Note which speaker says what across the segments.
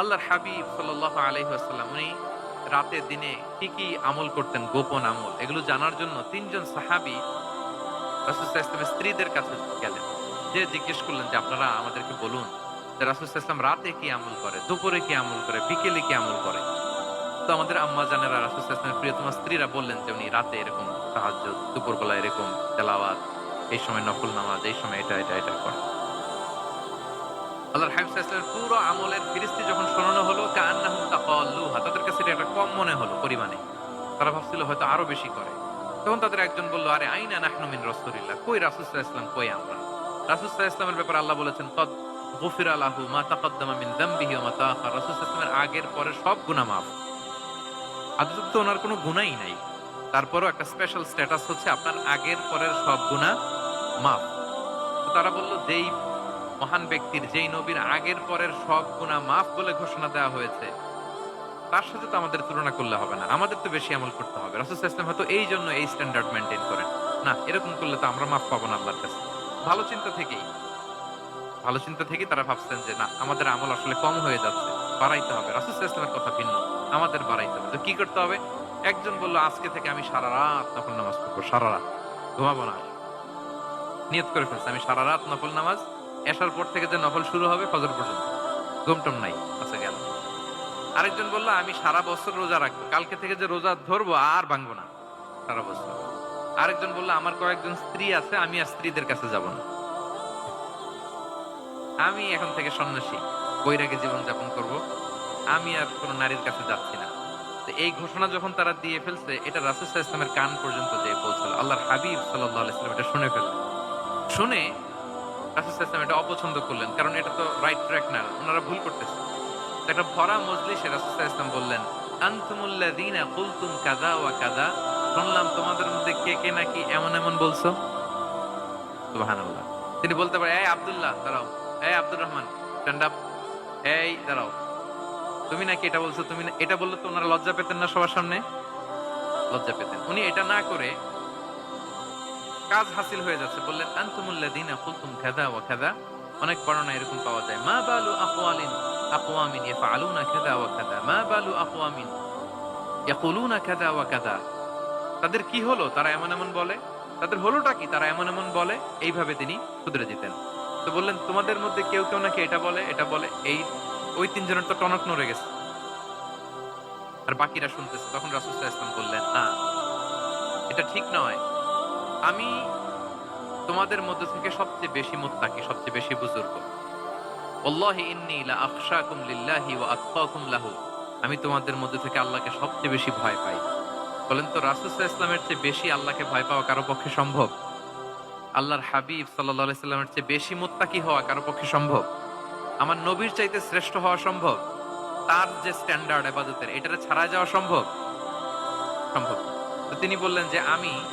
Speaker 1: আল্লাহর হাবিব সাল্লাহ আলহিহাসাল্লাম উনি রাতের দিনে কি কি আমল করতেন, গোপন আমল, এগুলো জানার জন্য তিনজন সাহাবি রাসুসাহ স্ত্রীদের কাছে গেলেন। যে জিজ্ঞেস করলেন যে, আপনারা আমাদেরকে বলুন যে রাসুসাহ রাতে কি আমল করে, দুপুরে কি আমল করে, বিকেলে কি আমল করে? তো আমাদের আম্মা জানেরা রাসুসাহ ইসলামের প্রিয়তমা স্ত্রীরা বললেন যে, উনি রাতে এরকম সাহায্য দুপুরবেলা এরকম তেলাওয়াত, এই সময় নফল নামাজ, এই সময় এটা এটা এটা করে আল্লাহর হাবিব আলাইহি পুরো আমলের ফিরিস্তি যখন শোনানো হলো কান্নাহুম তাকাল্লুহা। তাদের কাছে এটা কম মনে হলো পরিমাণে। তারা ভাবছিল হয়তো আরও বেশি করে। তখন তাদের একজন বলল, আরে, আইনা নাহনু মিন রাসূলিল্লাহ। কই রাসূল আলাইহি কই আমরা? রাসূল সাল্লাল্লাহু ব্যাপারে আল্লাহ বলেছেন, কদ গুফিরা লাহু মা তাকাদ্দামা মিন যামবিহি ওয়া মা তাআখার রাসূল সাল্লাল্লাহু আগের পরের সব গুনাহ মাফ। আদতে তো ওনার কোনো গুনাহই নাই। তারপরও একটা স্পেশাল স্ট্যাটাস হচ্ছে আপনার আগের পরের সব গুনাহ মাফ। তারা বলল, যেই মহান ব্যক্তির যেই নবীর আগের পরের সব গুণা মাফ বলে ঘোষণা দেওয়া হয়েছে, তার সাথে তো আমাদের তুলনা করলে হবে না। আমাদের তো বেশি আমল করতে হবে। রাসুল ইসলাম হয়তো এই জন্য এই স্ট্যান্ডার্ড মেনটেন করেন। না, এরকম করলে তো আমরা মাফ পাবো না আল্লাহর কাছে। ভালো চিন্তা থেকেই, ভালো চিন্তা থেকেই তারা ভাবছেন যে, না, আমাদের আমল আসলে কম হয়ে যাচ্ছে। বাড়াইতে হবে। রাসুল ইসলামের কথা ভিন্ন। আমাদের বাড়াইতে হবে। তো কি করতে হবে? একজন বলল, আজকে থেকে আমি সারা রাত নফল নামাজ পড়ব, সারা রাত। ঘুমাবো না। নিয়ত করে ফেলছে, আমি সারা রাত নফল নামাজ এসার পর থেকে যে নফল শুরু হবে ফজর পর্যন্ত। ঘুমটম নাই আচ্ছা গেল আরেকজন বলল, আমি সারা বছর রোজা রাখব। কালকে থেকে যে রোজা ধরবো, আর ভাঙবো না। সারা বছর। আরেকজন বলল, আমার কয়েকজন স্ত্রী আছে, আমি আর স্ত্রীদের কাছে যাব না। আমি এখন থেকে সন্ন্যাসী, বৈরাগে জীবন যাপন করব। আমি আর কোনো নারীর কাছে যাচ্ছি না। তো এই ঘোষণা যখন তারা দিয়ে ফেলছে, এটা রাসুসাহ ইসলামের কান পর্যন্ত যে পৌঁছালো। আল্লাহর হাবিব সাল্লাহ ইসলাম এটা শুনে ফেলল শুনে এটা অপছন্দ করলেন, কারণ এটা তো রাইট ট্র্যাক না, ওনারা ভুল করতেছে। একটা ভরা মজলিসে রাসুসাহ ইসলাম বললেন কুলতুম কাযা ওয়া কাযা? শুনলাম, তোমাদের মধ্যে কে কে নাকি এমন এমন বলছো? সুবহানাল্লাহ। তিনি বলতে পারে এই আব্দুল্লাহ, দাঁড়াও। এই আব্দুর রহমান স্ট্যান্ড আপ এই, দাঁড়াও। তুমি নাকি এটা বলছো? তুমি এটা বললে তো ওনারা লজ্জা পেতেন না সবার সামনে? লজ্জা পেতেন। উনি এটা না করে কাজ হাসিল হয়ে যাচ্ছে। বললেন, আনতুমুল্লাযীনা কুলতুম কাযা ওয়া কাযা? অনেক বর্ণনা এরকম পাওয়া যায়। মা বালু আকওয়ালিন আকওয়ামিন ইয়াফআলুনা কাযা ওয়া কাযা? মা বালু আকওয়ামিন ইয়াকুলুনা কাযা ওয়া কাযা? তাদের কি হলো? তারা এমন এমন বলে? তাদের হলোটা কি? তারা এমন এমন বলে? এইভাবে তিনি শুধরে দিতেন। তো বললেন, তোমাদের মধ্যে কেউ কেউ নাকি এটা বলে এটা বলে? এই, ওই তিনজনের তো টনক নড়ে গেছে। আর বাকিরা শুনতেছে। তখন রাসূল ওয়াসাল্লাম বললেন, না, এটা ঠিক নয়। আমি তোমাদের মধ্যে থেকে সবচেয়ে বেশি মুত্তাকি, সবচেয়ে বেশি বুজুর্গ। আমি তোমাদের মধ্যে থেকে আল্লাহকে সবচেয়ে বেশি ভয় পাই। বলেন তো সাল্লাল্লাহু ইসলামের চেয়ে বেশি আল্লাহকে ভয় পাওয়া কারও পক্ষে সম্ভব? আল্লাহর হাবিব আলাইহি সাল্লামের চেয়ে বেশি মুত্তাকি হওয়া কারও পক্ষে সম্ভব? আমার নবীর চাইতে শ্রেষ্ঠ হওয়া সম্ভব? তার যে স্ট্যান্ডার্ড ইবাদতের এটারে ছাড়া যাওয়া সম্ভব? সম্ভব। তো তিনি বললেন যে, আমি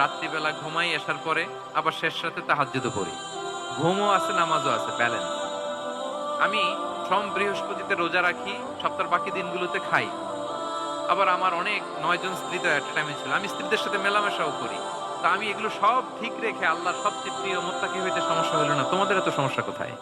Speaker 1: রাত্রিবেলা ঘুমাই, আসার পরে আবার শেষ রাতে তাহাজ্জুদও পড়ি ঘুমও আছে, নামাজও আছে ব্যালেন্স আমি সোম বৃহস্পতিতে রোজা রাখি, সপ্তাহের বাকি দিনগুলোতে খাই। আবার আমার অনেক নয়জন স্ত্রী তো একটা টাইমে ছিল। আমি স্ত্রীদের সাথে মেলামেশাও করি। তা আমি এগুলো সব ঠিক রেখে আল্লাহর সবচেয়ে প্রিয় মোত্তাকি হইতে সমস্যা হলো না। তোমাদের এত সমস্যা কোথায়?